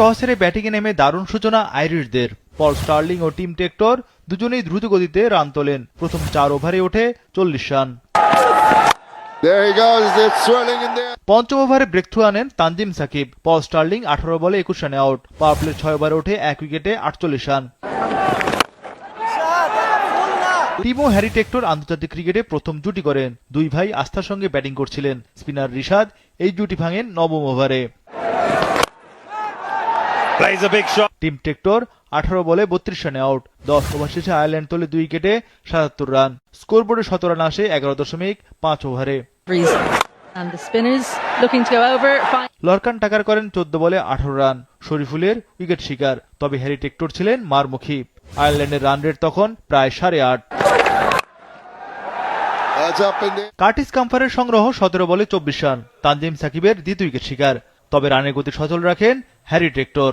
Toss হেরে ব্যাটিংয়ে নেমে দারুণ সূচনা আইরিশদের। পল স্টার্লিং ও টিম টেক্টর দুজনেই দ্রুত গতিতে রান তোলেন। প্রথম চার ওভারে ওঠে চল্লিশ রান. পঞ্চম ওভারে ব্রেকথ্রু আনেন তানজিম সাকিব। পল স্টার্লিং আঠারো বলে একুশ রানে আউট। পাওয়ার প্লের ছয় ওভারে ওঠে এক উইকেটে আটচল্লিশ রান। টিমো হ্যারি টেক্টর আন্তর্জাতিক ক্রিকেটে প্রথম জুটি করেন। দুই ভাই আস্থার সঙ্গে ব্যাটিং করছিলেন। স্পিনার রিশাদ এই জুটি ভাঙেন নবম ওভারে। টিম টেক্টর আঠারো বলে বত্রিশ রানে আউট দশ ওভার শেষে আয়ারল্যান্ড তোলে দুই উইকেটে সাতাত্তর রান স্কোরবোর্ডে শত রান আসে এগারো দশমিক পাঁচ ওভারে reason. And the spinners looking to go over. Fine. Lorcan Tucker করেন চোদ্দ বলে আঠারো রান শরীফুলের উইকেট শিকার তবে হ্যারি টেক্টর ছিলেন মারমুখী আয়ারল্যান্ডের রান রেট তখন প্রায় সাড়ে আট. কার্টিস কাম্পারের সংগ্রহ সতেরো বলে চব্বিশ রান তানজিম সাকিবের দ্বিতীয় উইকেট শিকার তবে রানের গতি সচল রাখেন হ্যারি টেক্টর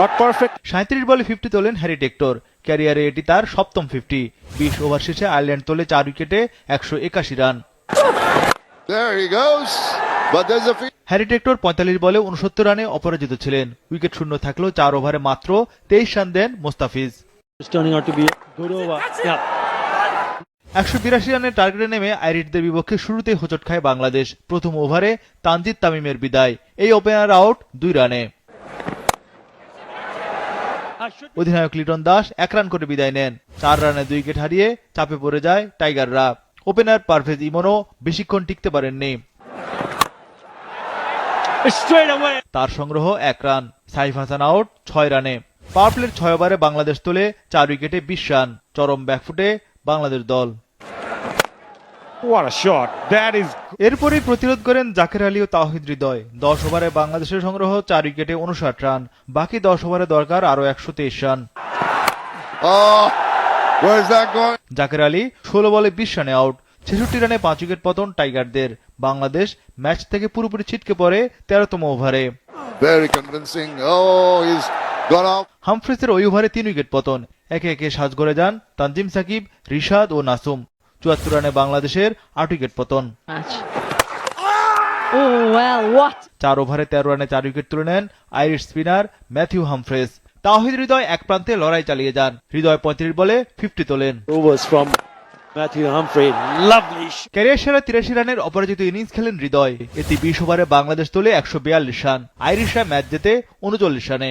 Not perfect. সাঁত্রিশ বলে ফিফটি তোলেন হ্যারি টেক্টর ক্যারিয়ারে এটি তার সপ্তম ফিফটি বিশ ওভার শেষে আয়ারল্যান্ড তোলে চার উইকেটে একশো একাশি রান. হ্যারি টেক্টর পঁয়তাল্লিশ বলে উনসত্তর রানে অপরাজিত ছিলেন। উইকেট শূন্য থাকলেও চার ওভারে মাত্র তেইশ রান দেন মোস্তাফিজ। একশো বিরাশি রানের টার্গেটে নেমে আইরিশদের বিপক্ষে শুরুতেই হোঁচট খায় বাংলাদেশ। প্রথম ওভারে তানজিদ তামিমের বিদায়। এই ওপেনার আউট দুই রানে। অধিনায়ক লিটন দাস এক রান করে বিদায় নেন। চার রানে দুই উইকেট হারিয়ে চাপে পড়ে যায় টাইগাররা। ওপেনার পারভেজ ইমনও বেশিক্ষণ টিকতে পারেননি। তার সংগ্রহ এক রান। সাইফ হাসান আউট ছয় রানে। পাওয়ার প্লের ছয় ওভারে বাংলাদেশ তোলে চার উইকেটে বিশ রান। চরম ব্যাকফুটে বাংলাদেশ দল What a shot. That is এরপরই প্রতিরোধ করেন জাকের আলী ও তাহিদ হৃদয় দশ ওভারে বাংলাদেশের সংগ্রহ চার উইকেটে উনষাট রান বাকি দশ ওভারে দরকার আরও একশো তেইশ রান Oh, where's that going? Jaker Ali ষোলো বলে বিশ রানে আউট ছেষট্টি রানে পাঁচ উইকেট পতন টাইগারদের বাংলাদেশ ম্যাচ থেকে পুরোপুরি ছিটকে পড়ে তেরোতম ওভারে. Oh. হামফ্রিসের ওই ওভারে তিন উইকেট পতন একে একে সাজ করে যান তানজিম সাকিব রিশাদ ও নাসুম। চুয়াত্তর রানে বাংলাদেশের আট উইকেট পতন। what? চার ওভারে তেরো রানে চার উইকেট তুলে নেন Irish spinner Matthew Humphreys Towhid Hridoy এক প্রান্তে লড়াই চালিয়ে যান। হৃদয় পঁয়ত্রিশ বলে ফিফটি তোলেন. ক্যারিয়ার সেরা তিরাশি রানের অপরাজিত ইনিংস খেলেন হৃদয়। এতে বিশ ওভারে বাংলাদেশ তোলে একশো বিয়াল্লিশ রান। আইরিশরা ম্যাচ জেতে উনচল্লিশ রানে।